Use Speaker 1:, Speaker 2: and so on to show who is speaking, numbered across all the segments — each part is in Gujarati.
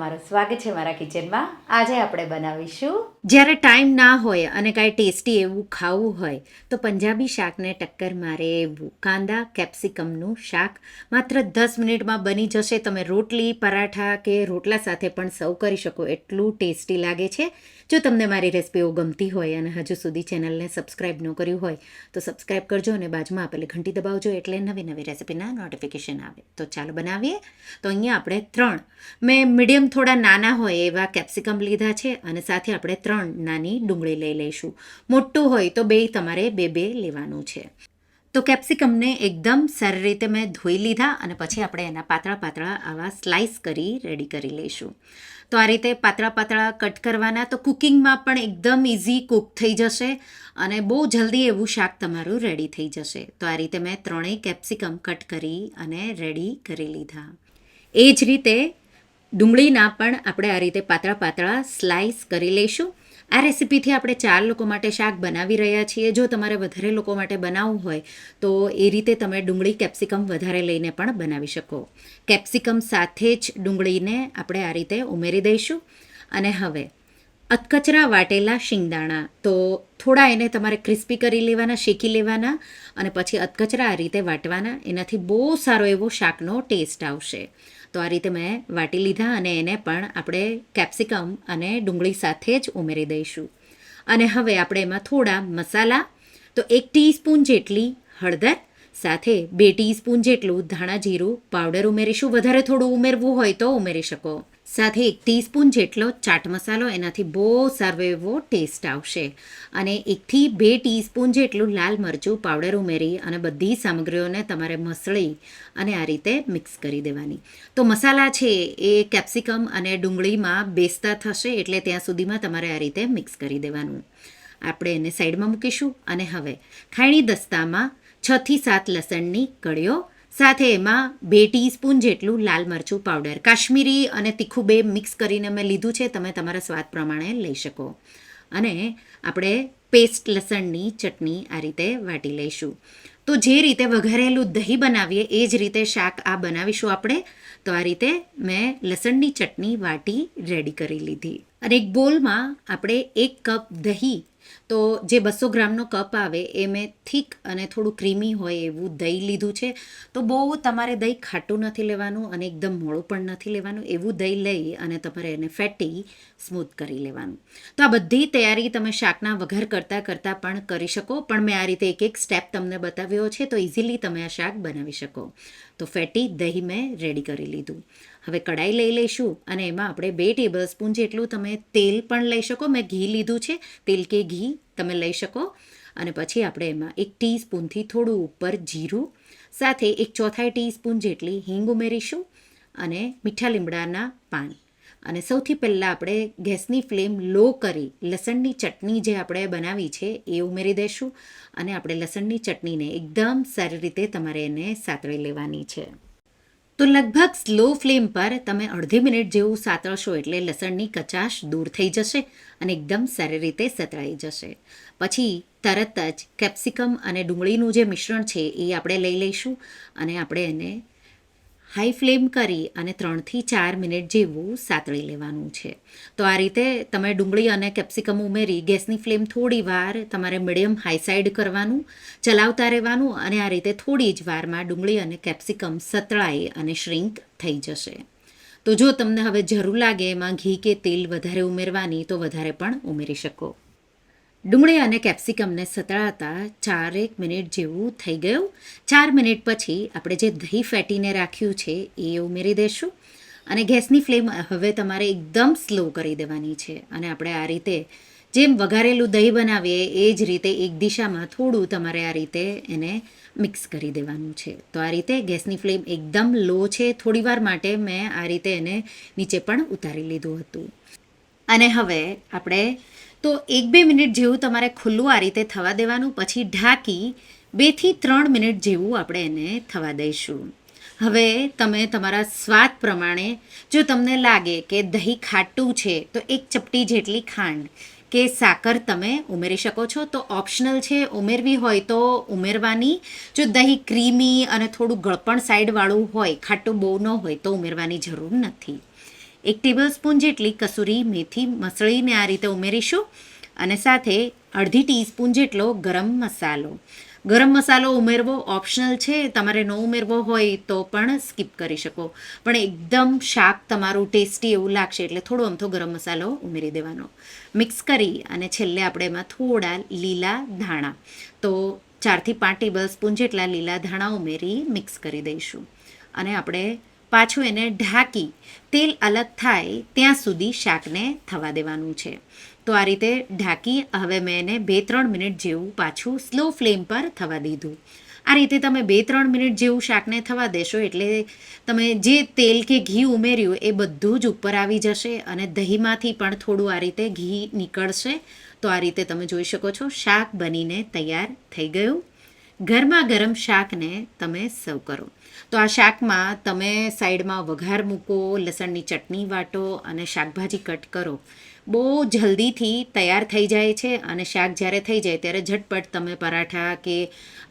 Speaker 1: તમારું સ્વાગત છે મારા કિચનમાં. આજે આપણે બનાવીશું
Speaker 2: જ્યારે ટાઈમ ના હોય અને કાંઈ ટેસ્ટી એવું ખાવું હોય, તો પંજાબી શાકને ટક્કર મારે એવું. કાંદા, કેપ્સિકમનું શાક માત્ર દસ મિનિટમાં બની જશે. તમે રોટલી, પરાઠા કે રોટલા સાથે પણ સર્વ કરી શકો. એટલું ટેસ્ટી લાગે છે. જો તમને મારી રેસિપીઓ ગમતી હોય અને હજુ સુધી ચેનલને સબસ્ક્રાઈબ ન કર્યું હોય, તો સબસ્ક્રાઈબ કરજો અને બાજુમાં આપેલી ઘંટી દબાવજો એટલે નવી નવી રેસિપીના નોટિફિકેશન આવે. તો ચાલો બનાવીએ. તો અહીંયા આપણે ત્રણ. મેં મીડિયમ થોડા નાના હોય એવા કેપ્સિકમ લીધા છે અને સાથે આપણે ત્રણ નાની ડુંગળી લઈ લઈશું. મોટું હોય તો બે તમારે બે બે લેવાનું છે. તો કેપ્સિકમને એકદમ સારી રીતે મેં ધોઈ લીધા અને પછી આપણે એના પાતળા પાતળા આવા સ્લાઇસ કરી રેડી કરી લઈશું. તો આ રીતે પાતળા પાતળા કટ કરવાના તો કુકિંગમાં પણ એકદમ ઇઝી કૂક થઈ જશે અને બહુ જલ્દી એવું શાક તમારું રેડી થઈ જશે. તો આ રીતે મેં ત્રણેય કેપ્સિકમ કટ કરી અને રેડી કરી લીધા. એ જ રીતે ડુંગળીના પણ આપણે આ રીતે પાતળા પાતળા સ્લાઇસ કરી લઈશું. આ રેસીપીથી આપણે ચાર લોકો માટે શાક બનાવી રહ્યા છીએ. જો તમારે વધારે લોકો માટે બનાવવું હોય, તો એ રીતે તમે ડુંગળી કેપ્સિકમ વધારે લઈને પણ બનાવી શકો. કેપ્સિકમ સાથે જ ડુંગળીને આપણે આ રીતે ઉમેરી દઈશું. અને હવે, અધકચરા વાટેલા શિંગદાણા. તો થોડા એને તમારે ક્રિસ્પી કરી લેવાના, શેકી લેવાના અને પછી અધકચરા આ રીતે વાટવાના. એનાથી બહુ સારો એવો શાકનો ટેસ્ટ આવશે. તો આ રીતે મેં વાટી લીધા અને એને પણ આપણે કેપ્સિકમ અને ડુંગળી સાથે જ ઉમેરી દઈશું. અને હવે આપણે એમાં થોડા મસાલા, તો એક ટીસ્પૂન જેટલી હળદર, સાથે બે ટીસ્પૂન જેટલું ધાણા જીરું, પાવડર ઉમેરીશું. વધારે થોડું ઉમેરવું હોય તો ઉમેરી શકો. સાથે એક ટીસ્પૂન જેટલો ચાટ મસાલો એનાથી બહુ સારો એવો ટેસ્ટ આવશે. અને એકથી બે ટીસ્પૂન જેટલું લાલ મરચું પાવડર ઉમેરી અને બધી સામગ્રીઓને તમારે મસળી અને આ રીતે મિક્સ કરી દેવાની. તો મસાલા છે એ કેપ્સિકમ અને ડુંગળીમાં બેસતા થશે એટલે ત્યાં સુધીમાં તમારે આ રીતે મિક્સ કરી દેવાનું. આપણે એને સાઈડમાં મૂકીશું અને હવે ખાયણી દસ્તામાં છથી સાત લસણની કળીઓ સાથે એમાં બે ટીસ્પૂન જેટલું લાલ મરચું પાવડર કાશ્મીરી અને તીખું બે મિક્સ કરીને મેં લીધું છે, તમે તમારા સ્વાદ પ્રમાણે લઈ શકો. અને આપણે પેસ્ટ લસણની ચટણી આ રીતે વાટી લઈશું. તો જે રીતે વઘારેલું દહીં બનાવીએ, એ જ રીતે શાક આ બનાવીશું આપણે. તો આ રીતે મેં લસણની ચટણી વાટી રેડી કરી લીધી. અને એક બોલમાં આપણે એક કપ દહીં તો જે બસો ગ્રામનો કપ આવે એ મેં થીક અને થોડું ક્રીમી હોય એવું દહીં લીધું છે. તો બહુ તમારે દહીં ખાટું નથી લેવાનું અને એકદમ મોળું પણ નથી લેવાનું. એવું દહીં લઈ અને તમારે એને ફેટી સ્મૂથ કરી લેવાનું. તો આ બધી તૈયારી તમે શાકના વઘાર કરતાં કરતાં પણ કરી શકો. પણ મેં આ રીતે એક એક સ્ટેપ તમને બતાવ્યો છે તો ઇઝીલી તમે આ શાક બનાવી શકો. તો ફેટી દહીં મેં રેડી કરી લીધું. હવે કડાઈ લઈ લઈશું અને એમાં આપણે બે ટેબલ સ્પૂન જેટલું તમે તેલ પણ લઈ શકો. મેં ઘી લીધું છે. તેલ કે ઘી તમે લઈ શકો. અને પછી આપણે એમાં એક ટીસ્પૂનથી થોડું ઉપર જીરું, સાથે એક ચોથાઈ ટીસ્પૂન જેટલી હિંગ ઉમેરીશું અને મીઠા લીમડાના પાન. અને સૌથી પહેલાં આપણે ગેસની ફ્લેમ લો કરી લસણની ચટણી જે આપણે બનાવી છે એ ઉમેરી દઈશું અને આપણે લસણની ચટણીને એકદમ સારી રીતે તમારે એને સાતળી લેવાની છે. તો લગભગ સ્લો ફ્લેમ પર તમે અડધી મિનિટ જેવું સાતળશો એટલે લસણની કચાશ દૂર થઈ જશે અને એકદમ સારી રીતે સતળાઈ જશે. પછી તરત જ કેપ્સિકમ અને ડુંગળીનું જે મિશ્રણ છે એ આપણે લઈ લઈશું અને આપણે એને હાઈ ફ્લેમ કરી અને ત્રણથી ચાર મિનિટ જેવું સાતળી લેવાનું છે. તો આ રીતે તમે ડુંગળી અને કેપ્સિકમ ઉમેરી ગેસની ફ્લેમ થોડી વાર તમારે મીડિયમ હાઈ સાઈડ કરવાનું, ચલાવતા રહેવાનું અને આ રીતે થોડી જ વારમાં ડુંગળી અને કેપ્સિકમ સતળાઈ અને શ્રિંક થઈ જશે. તો જો તમને હવે જરૂર લાગે એમાં ઘી કે તેલ વધારે ઉમેરવાની તો વધારે પણ ઉમેરી શકો. ડુંગળી અને કેપ્સિકમને સતળાતા ચારેક મિનિટ જેવું થઈ ગયું. ચાર મિનિટ પછી આપણે જે દહીં ફેટીને રાખ્યું છે એ ઉમેરી દઈશું અને ગેસની ફ્લેમ હવે તમારે એકદમ સ્લો કરી દેવાની છે. અને આપણે આ રીતે જેમ વઘારેલું દહીં બનાવીએ એ જ રીતે એક દિશામાં થોડું તમારે આ રીતે એને મિક્સ કરી દેવાનું છે. તો આ રીતે ગેસની ફ્લેમ એકદમ લો છે. થોડીવાર માટે મેં આ રીતે એને નીચે પણ ઉતારી લીધું હતું. અને હવે આપણે તો એક બે મિનિટ જેવું તમારે ખુલ્લું આ રીતે થવા દેવાનું, પછી ઢાંકી બેથી ત્રણ મિનિટ જેવું આપણે એને થવા દઈશું. હવે તમે તમારા સ્વાદ પ્રમાણે જો તમને લાગે કે દહીં ખાટું છે, તો એક ચપટી જેટલી ખાંડ કે સાકર તમે ઉમેરી શકો છો. તો ઓપ્શનલ છે ઉમેરવી હોય તો ઉમેરવાની. જો દહીં ક્રીમી અને થોડું ગળપણ સાઈડવાળું હોય, ખાટું બહુ ન હોય તો ઉમેરવાની જરૂર નથી. એક ટેબલ સ્પૂન જેટલી કસૂરી મેથી મસળીને આ રીતે ઉમેરીશું અને સાથે અડધી ટીસ્પૂન જેટલો ગરમ મસાલો. ગરમ મસાલો ઉમેરવો ઓપ્શનલ છે, તમારે ન ઉમેરવો હોય તો પણ સ્કીપ કરી શકો. પણ એકદમ શાક તમારું ટેસ્ટી એવું લાગશે એટલે થોડો અમથો ગરમ મસાલો ઉમેરી દેવાનો. મિક્સ કરી અને છેલ્લે આપણે એમાં થોડા લીલા ધાણા. તો ચારથી પાંચ ટેબલ સ્પૂન જેટલા લીલા ધાણા ઉમેરી મિક્સ કરી દઈશું. અને આપણે પાછું એને ઢાંકી તેલ અલગ થાય ત્યાં સુધી શાકને થવા દેવાનું છે. તો આ રીતે ઢાંકી હવે મેં એને બે ત્રણ મિનિટ જેવું પાછું સ્લો ફ્લેમ પર થવા દીધું. આ રીતે તમે બે ત્રણ મિનિટ જેવું શાકને થવા દેશો એટલે તમે જે તેલ કે ઘી ઉમેર્યું એ બધું જ ઉપર આવી જશે અને દહીંમાંથી પણ થોડું આ રીતે ઘી નીકળશે. તો આ રીતે તમે જોઈ શકો છો શાક બનીને તૈયાર થઈ ગયું. ગરમા ગરમ શાકને તમે સર્વ કરો. તો આ શાકમાં તમે સાઈડમાં વઘાર મૂકો, લસણની ચટણી વાટો અને શાકભાજી કટ કરો. બહુ જલ્દીથી તૈયાર થઈ જાય છે અને શાક જ્યારે થઈ જાય ત્યારે ઝટપટ તમે પરાઠા કે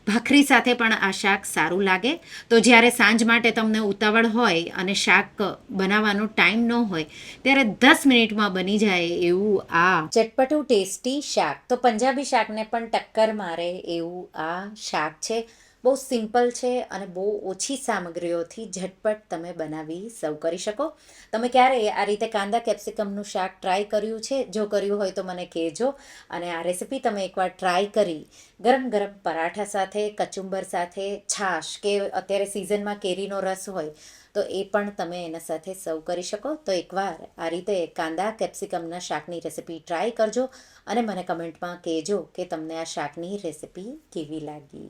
Speaker 2: ભાખરી સાથે પણ આ શાક સારું લાગે. તો જ્યારે સાંજ માટે તમને ઉતાવળ હોય અને શાક બનાવવાનો ટાઈમ ન હોય ત્યારે દસ મિનિટમાં બની જાય એવું આ
Speaker 1: ચટપટું ટેસ્ટી શાક. તો પંજાબી શાકને પણ ટક્કર મારે એવું આ શાક છે. બહુ સિમ્પલ છે અને બહુ ઓછી સામગ્રીઓથી ઝટપટ તમે બનાવી સર્વ કરી શકો. તમે ક્યારે આ રીતે કાંદા કેપ્સિકમનું શાક ટ્રાય કર્યું છે? જો કર્યું હોય તો મને કહેજો. અને આ રેસિપી તમે એકવાર ટ્રાય કરી. ગરમ ગરમ પરાઠા સાથે, કચુંબર સાથે, છાશ કે અત્યારે સિઝનમાં કેરીનો રસ હોય તો એ પણ તમે એના સાથે સર્વ કરી શકો. તો એકવાર આ રીતે કાંદા કેપ્સિકમના શાકની રેસિપી ટ્રાય કરજો અને મને કમેન્ટમાં કહેજો કે તમને આ શાકની રેસિપી કેવી લાગી.